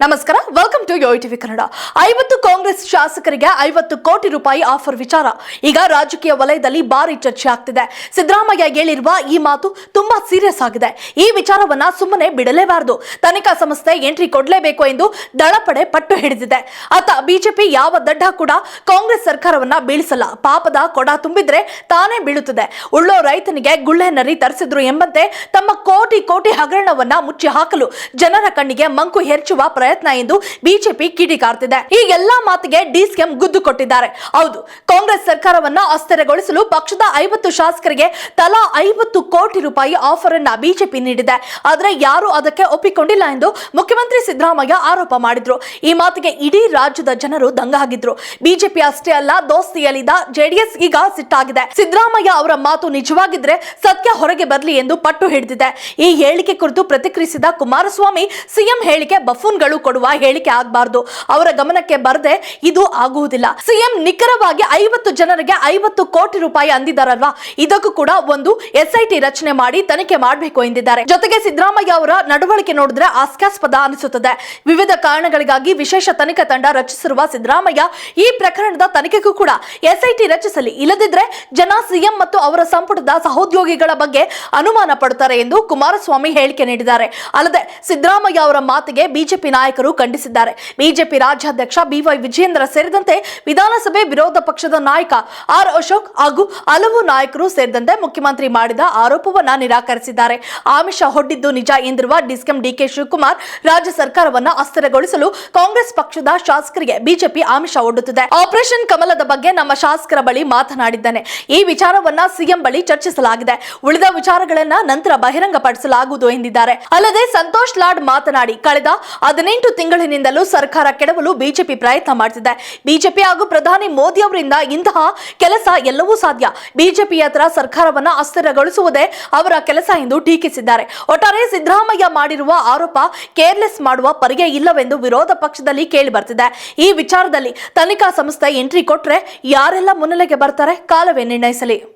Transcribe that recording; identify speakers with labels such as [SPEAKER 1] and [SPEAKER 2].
[SPEAKER 1] ನಮಸ್ಕಾರ welcome to Yo TV Kannada ಐವತ್ತು Congress ಶಾಸಕರಿಗೆ ಐವತ್ತು ಕೋಟಿ ರೂಪಾಯಿ ಆಫರ್ ವಿಚಾರ. ಈಗ ರಾಜಕೀಯ ವಲಯದಲ್ಲಿ ಭಾರಿ ಚರ್ಚೆ ಆಗ್ತಿದೆ. ಸಿದ್ದರಾಮಯ್ಯ ಹೇಳಿರುವ ಈ ಮಾತು ತುಂಬಾ ಸೀರಿಯಸ್ ಆಗಿದೆ. ಈ ವಿಚಾರವನ್ನ ಸುಮ್ಮನೆ ಬಿಡಲೇಬಾರದು. ತನಿಖಾ ಸಂಸ್ಥೆ ಎಂಟ್ರಿ ಕೊಡಲೇಬೇಕು ಎಂದು ದಳಪಡೆ ಪಟ್ಟು ಹಿಡಿದಿದೆ. ಆತ ಬಿಜೆಪಿ ಯಾವ ದಡ್ಡ ಕೂಡ ಕಾಂಗ್ರೆಸ್ ಸರ್ಕಾರವನ್ನ ಬೀಳಿಸಲ್ಲ. ಪಾಪದ ಕೊಡ ತುಂಬಿದ್ರೆ ತಾನೇ ಬೀಳುತ್ತದೆ. ಉಳ್ಳೋ ರೈತನಿಗೆ ಗುಳ್ಳೆ ನರಿ ತರಿಸಿದ್ರು ಎಂಬಂತೆ ತಮ್ಮ ಕೋಟಿ ಕೋಟಿ ಹಗರಣವನ್ನ ಮುಚ್ಚಿ ಹಾಕಲು ಜನರ ಕಣ್ಣಿಗೆ ಮಂಕು ಹೆರ್ಚುವ ಎಂದು ಬಿಜೆಪಿ ಕಿಡಿಕಾರ್ತಿದೆ. ಈ ಎಲ್ಲಾ ಮಾತಿಗೆ ಡಿಸಿಎಂ ಗುದ್ದು ಕೊಟ್ಟಿದ್ದಾರೆ. ಹೌದು, ಕಾಂಗ್ರೆಸ್ ಸರ್ಕಾರವನ್ನ ಅಸ್ಥಿರಗೊಳಿಸಲು ಪಕ್ಷದ ಐವತ್ತು ಶಾಸಕರಿಗೆ ತಲಾ ಐವತ್ತು ಕೋಟಿ ರೂಪಾಯಿ ಆಫರ್ ಅನ್ನ ಬಿಜೆಪಿ ನೀಡಿದೆ. ಆದರೆ ಯಾರು ಅದಕ್ಕೆ ಒಪ್ಪಿಕೊಂಡಿಲ್ಲ ಎಂದು ಮುಖ್ಯಮಂತ್ರಿ ಸಿದ್ದರಾಮಯ್ಯ ಆರೋಪ ಮಾಡಿದ್ರು. ಈ ಮಾತಿಗೆ ಇಡೀ ರಾಜ್ಯದ ಜನರು ದಂಗಾಗಿದ್ರು. ಬಿಜೆಪಿ ಅಷ್ಟೇ ಅಲ್ಲ, ದೋಸ್ತಿಯಲ್ಲಿದ್ದ ಜೆಡಿಎಸ್ ಈಗ ಸಿಟ್ಟಾಗಿದೆ. ಸಿದ್ದರಾಮಯ್ಯ ಅವರ ಮಾತು ನಿಜವಾಗಿದ್ರೆ ಸತ್ಯ ಹೊರಗೆ ಬರಲಿ ಎಂದು ಪಟ್ಟು ಹಿಡಿದಿದೆ. ಈ ಹೇಳಿಕೆ ಕುರಿತು ಪ್ರತಿಕ್ರಿಯಿಸಿದ ಕುಮಾರಸ್ವಾಮಿ, ಸಿಎಂ ಹೇಳಿಕೆ ಬಫೂನ್ಗಳು. ಕೊಡುವ ಹೇಳಿಕೆ ಆಗಬಾರದು. ಅವರ ಗಮನಕ್ಕೆ ಬರದೆ ಇದು ಆಗುವುದಿಲ್ಲ. ಸಿಎಂ ನಿಖರವಾಗಿ ಐವತ್ತು ಜನರಿಗೆ ಐವತ್ತು ಕೋಟಿ ರೂಪಾಯಿ ಅಂದಿದ್ದಾರಲ್ವಾ? ಇದಕ್ಕೂ ಕೂಡ ಒಂದು ಎಸ್ಐಟಿ ರಚನೆ ಮಾಡಿ ತನಿಖೆ ಮಾಡಬೇಕು ಎಂದಿದ್ದಾರೆ. ಜೊತೆಗೆ ಸಿದ್ದರಾಮಯ್ಯ ಅವರ ನಡವಳಿಕೆ ನೋಡಿದ್ರೆ ಹಾಸ್ಯಾಸ್ಪದ ಅನಿಸುತ್ತದೆ. ವಿವಿಧ ಕಾರಣಗಳಿಗಾಗಿ ವಿಶೇಷ ತನಿಖಾ ತಂಡ ರಚಿಸಿರುವ ಸಿದ್ದರಾಮಯ್ಯ ಈ ಪ್ರಕರಣದ ತನಿಖೆಗೂ ಕೂಡ ಎಸ್ಐಟಿ ರಚಿಸಲಿ. ಇಲ್ಲದಿದ್ರೆ ಜನ ಸಿಎಂ ಮತ್ತು ಅವರ ಸಂಪುಟದ ಸಹೋದ್ಯೋಗಿಗಳ ಬಗ್ಗೆ ಅನುಮಾನ ಪಡುತ್ತಾರೆ ಎಂದು ಕುಮಾರಸ್ವಾಮಿ ಹೇಳಿಕೆ ನೀಡಿದ್ದಾರೆ. ಅಲ್ಲದೆ ಸಿದ್ದರಾಮಯ್ಯ ಅವರ ಮಾತಿಗೆ ಬಿಜೆಪಿ ನಾಯಕರು ಖಂಡಿಸಿದ್ದಾರೆ. ಬಿಜೆಪಿ ರಾಜ್ಯಾಧ್ಯಕ್ಷ ಬಿವೈ ವಿಜಯೇಂದ್ರ ಸೇರಿದಂತೆ ವಿಧಾನಸಭೆ ವಿರೋಧ ಪಕ್ಷದ ನಾಯಕ ಆರ್ ಅಶೋಕ್ ಹಾಗೂ ಹಲವು ನಾಯಕರು ಸೇರಿದಂತೆ ಮುಖ್ಯಮಂತ್ರಿ ಮಾಡಿದ ಆರೋಪವನ್ನ ನಿರಾಕರಿಸಿದ್ದಾರೆ. ಆಮಿಷ ಹೊಡ್ಡಿದ್ದು ನಿಜ ಎಂದಿರುವ ಡಿಸ್ಕಂ ಡಿಕೆ ಶಿವಕುಮಾರ್, ರಾಜ್ಯ ಸರ್ಕಾರವನ್ನ ಅಸ್ಥಿರಗೊಳಿಸಲು ಕಾಂಗ್ರೆಸ್ ಪಕ್ಷದ ಶಾಸಕರಿಗೆ ಬಿಜೆಪಿ ಆಮಿಷ ಒಡ್ಡುತ್ತಿದೆ. ಆಪರೇಷನ್ ಕಮಲದ ಬಗ್ಗೆ ನಮ್ಮ ಶಾಸಕರ ಬಳಿ ಮಾತನಾಡಿದ್ದಾನೆ. ಈ ವಿಚಾರವನ್ನ ಸಿಎಂ ಬಳಿ ಚರ್ಚಿಸಲಾಗಿದೆ. ಉಳಿದ ವಿಚಾರಗಳನ್ನ ನಂತರ ಬಹಿರಂಗಪಡಿಸಲಾಗುವುದು ಎಂದಿದ್ದಾರೆ. ಅಲ್ಲದೆ ಸಂತೋಷ್ ಲಾಡ್ ಮಾತನಾಡಿ, ಕಳೆದ ಹದಿನೆಂಟು ತಿಂಗಳಿನಿಂದಲೂ ಸರ್ಕಾರ ಕೆಡವಲು ಬಿಜೆಪಿ ಪ್ರಯತ್ನ ಮಾಡುತ್ತಿದೆ ಬಿಜೆಪಿ ಹಾಗೂ ಪ್ರಧಾನಿ ಮೋದಿ ಅವರಿಂದ ಇಂತಹ ಕೆಲಸ ಎಲ್ಲವೂ ಸಾಧ್ಯ. ಬಿಜೆಪಿ ಹತ್ರ ಸರ್ಕಾರವನ್ನು ಅಸ್ಥಿರಗೊಳಿಸುವುದೇ ಅವರ ಕೆಲಸ ಎಂದು ಟೀಕಿಸಿದ್ದಾರೆ. ಒಟ್ಟಾರೆ ಸಿದ್ದರಾಮಯ್ಯ ಮಾಡಿರುವ ಆರೋಪ ಕೇರ್ಲೆಸ್ ಮಾಡುವ ಪರಿಗೆ ಇಲ್ಲವೆಂದು ವಿರೋಧ ಪಕ್ಷದಲ್ಲಿ ಕೇಳಿ ಬರ್ತಿದೆ ಈ ವಿಚಾರದಲ್ಲಿ ತನಿಖಾ ಸಂಸ್ಥೆ ಎಂಟ್ರಿ ಕೊಟ್ರೆ ಯಾರೆಲ್ಲ ಮುನ್ನೆಲೆಗೆ ಬರ್ತಾರೆ, ಕಾಲವೇ ನಿರ್ಣಯಿಸಲಿ.